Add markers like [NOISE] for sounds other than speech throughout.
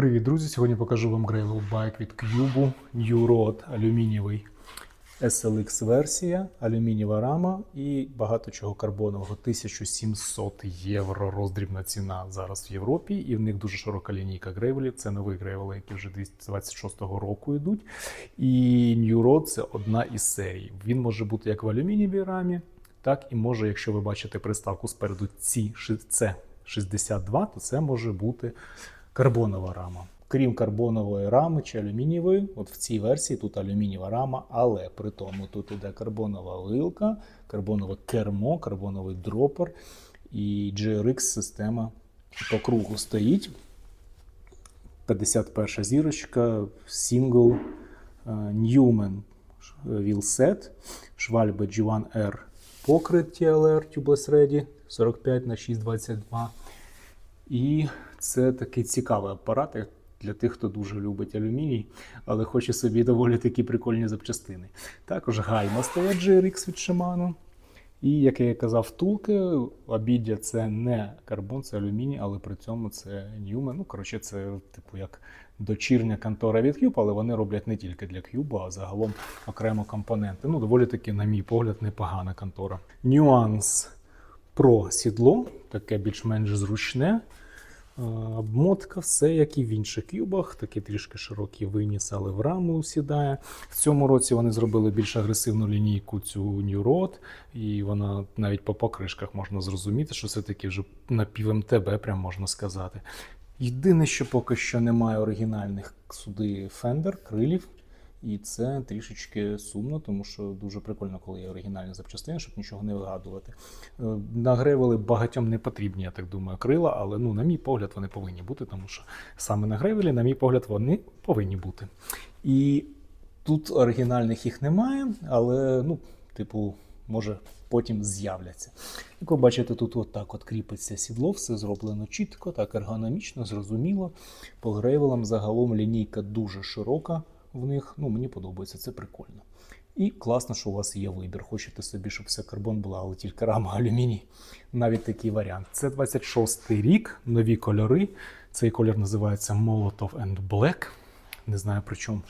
Привіт, друзі! Сьогодні покажу вам Bike від Cube New Road алюмінієвий SLX версія, алюмінієва рама і багато чого карбонового. 1700 євро роздрібна ціна зараз в Європі, і в них дуже широка лінійка грейвелів. Це нові грейвели, які вже 226 року йдуть. І New Road це одна із серій. Він може бути як в алюмінієвій рамі, так і може, якщо ви бачите приставку спереду C 62, то це може бути карбонова рама. Крім карбонової рами чи алюмінієвої, от в цій версії тут алюмінієва рама, але при тому тут іде карбонова вилка, карбонове кермо, карбоновий дропер і GRX система по кругу стоїть. 51 зірочка, сингл Newman Wheelset, Schwalbe G1R покрит TLR Tubeless Ready 45 на 622 і це такий цікавий апарат для тих, хто дуже любить алюміній, але хоче собі доволі такі прикольні запчастини. Також гальма стоять GRX від Shimano. І, як я казав, втулки, обіддя це не карбон, це алюміній, але при цьому це Newman. Ну, коротше, це типу як дочірня контора від Cube, але вони роблять не тільки для Cube, а загалом окремо компоненти. Ну, доволі таки, на мій погляд, непогана контора. Нюанс про сідло, таке більш-менш зручне. Обмотка, все як і в інших кюбах, такий трішки широкий виніс, але в раму сідає. В цьому році вони зробили більш агресивну лінійку цю New Road, і вона навіть по покришках можна зрозуміти, що це таки вже напів МТБ, прям можна сказати. Єдине, що поки що немає оригінальних суди Fender, крилів. І це трішечки сумно, тому що дуже прикольно, коли є оригінальні запчастини, щоб нічого не вигадувати. Е, На гревели багатьом не потрібні, я так думаю, крила, але ну, на мій погляд, вони повинні бути, тому що саме на гревелі, на мій погляд, вони повинні бути. І тут оригінальних їх немає, але, ну, типу, може. Потім з'являться. Як ви бачите, тут от так от кріпиться сідло, все зроблено чітко, так ергономічно, зрозуміло. По грейвелам загалом лінійка дуже широка в них. Ну, мені подобається, це прикольно. І класно, що у вас є вибір. Хочете собі, щоб все карбон була, але тільки рама [LAUGHS] алюміній. Навіть такий варіант. Це 26-й рік, нові кольори. Цей колір називається Molotov and Black. Не знаю при чому.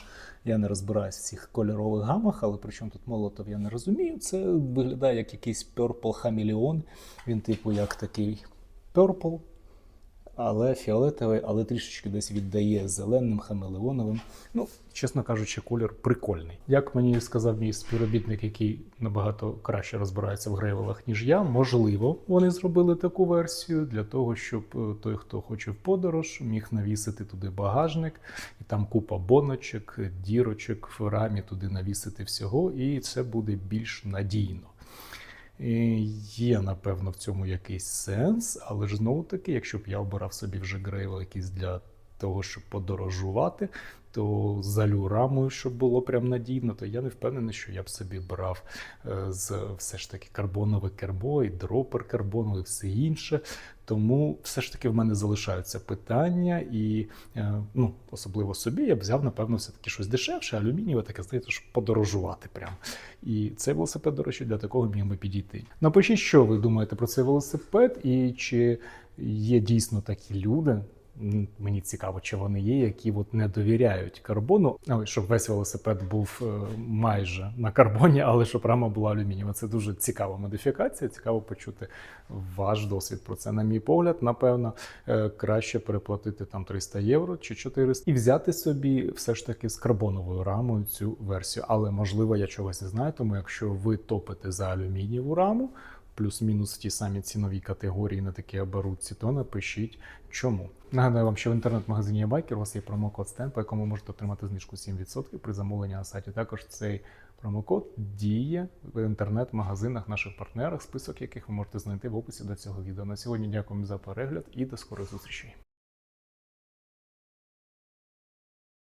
Я не розбираюся в цих кольорових гамах, але при чому тут Молотов, я не розумію. Це виглядає як якийсь Purple Chameleon. Він, типу, як такий Purple, але фіолетовий, але трішечки десь віддає зеленим, хамелеоновим. Ну, чесно кажучи, колір прикольний. Як мені сказав мій співробітник, який набагато краще розбирається в грейвелах, ніж я, можливо, вони зробили таку версію для того, щоб е, той, хто хоче в подорож, міг навісити туди багажник, і там купа боночок, дірочок в рамі туди навісити всього, і це буде більш надійно. Є, напевно, в цьому якийсь сенс, але ж знову таки, якщо б я обирав собі вже грейвел якийсь для того, щоб подорожувати, то залю рамою, щоб було прям надійно, то я не впевнений, що я б собі брав е, з все ж таки карбонове кербо і дропер карбоновий, все інше. Тому все ж таки в мене залишаються питання, і е, ну, особливо собі я б взяв, напевно, все-таки щось дешевше, алюмінієве, таке здається, щоб подорожувати прям. І цей велосипед, до речі, для такого міг би підійти. Напишіть, що ви думаєте про цей велосипед, і чи є дійсно такі люди. М, Мені цікаво, чи вони є, які от не довіряють карбону, але щоб весь велосипед був е, майже на карбоні, [LAUGHS] але щоб рама була алюмінієва. Це дуже цікава модифікація. Цікаво почути ваш досвід про це. На мій погляд, напевно, е, краще переплатити там 300 євро чи 400 і взяти собі все ж таки з карбоновою рамою цю версію. Але можливо, я чогось не знаю. Тому якщо ви топите за алюмінієву раму плюс-мінус ті самі цінові категорії на такі оборудці, то напишіть чому. Нагадаю вам, що в інтернет-магазині «Ябайкер» у вас є промокод STEM, по якому можете отримати знижку 7% при замовленні на сайті. Також цей промокод діє в інтернет-магазинах наших партнерах, список яких ви можете знайти в описі до цього відео. На сьогодні дякуємо за перегляд і до скорої зустрічі.